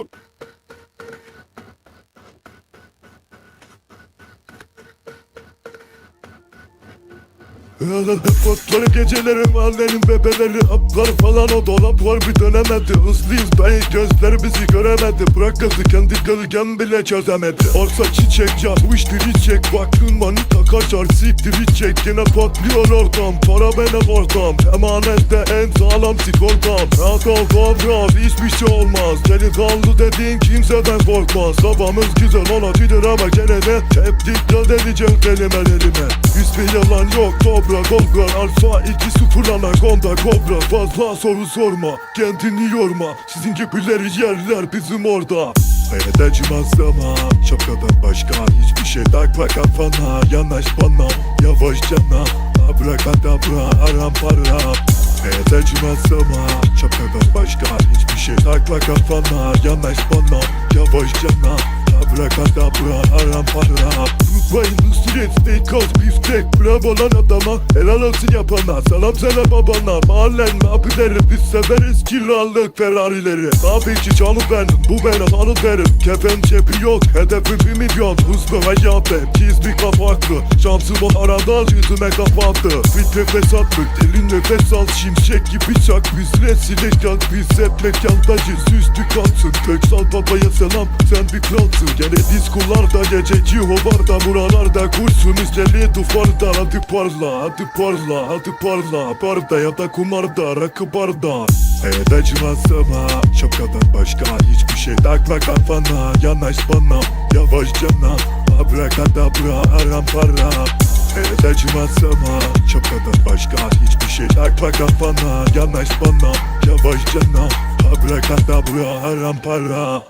out. Patlar gecelerim annenin bebeleri Haplar falan o dolap var bir dönemedi. Hızlıyız ben gözler bizi göremedi. Bırak kızı kendi gölgen bile çözemedi. Arsa çiçek ya bu iştir içecek Baktın manita kaçar siktir içecek. Yine patlıyor ortam para benim ortam. Emanette en sağlam sigortam. Rahat ol kobraz hiçbir şey olmaz. Delikanlı dediğin kimseden korkmaz. Sabahımız güzel olabilir ama gene de Hep dikkat edeceğim kelimelerime. Hiçbir yalan yok dobra kobra Alfa 2-0 anakonda kobra. Fazla soru sorma kendini yorma. Sizin gibileri yerler bizim orada. Edeceğim ama şapkadan başka hiçbir şey takma kafana. Yanaş bana yavaş cana. Abrakadabra aram para. Edeceğim ama şapkadan başka hiçbir şey takma kafana. Yanaş bana yavaş cana. Abrakadabra aram para. Tutmayın üstüne steak az biftek Bravo lan adama helal olsun yapana Selam sana babana Mahallen abileri biz severiz kiralık Ferrari'leri. Tabii ki canım benim bu benim hanım derim. Kefen cebi yok hedefim bir milyon. Hızlı hayat hep giz bir kapaklı Şansımı aradan yüzüme kapattı Bir nefes attık derin nefes al. Şimşek gibi çak biz rezil eşyan Biz hep mekandayız üstü kalsın Köksal babaya selam sen bir kralsın. Gene diskolarda gece cihovarda Buralarda kurşun izleri duvarda Hadi parla hadi parla hadi parla. Barda ya da kumarda rakı barda. Edeceğim asama Şapkadan başka hiçbir şey takma kafana. Yanaş bana yavaş cana. Abrakadabra aram para. Edeceğim asama Şapkadan başka hiçbir şey takma kafana. Yanaş bana yavaş cana. Abrakadabra aram para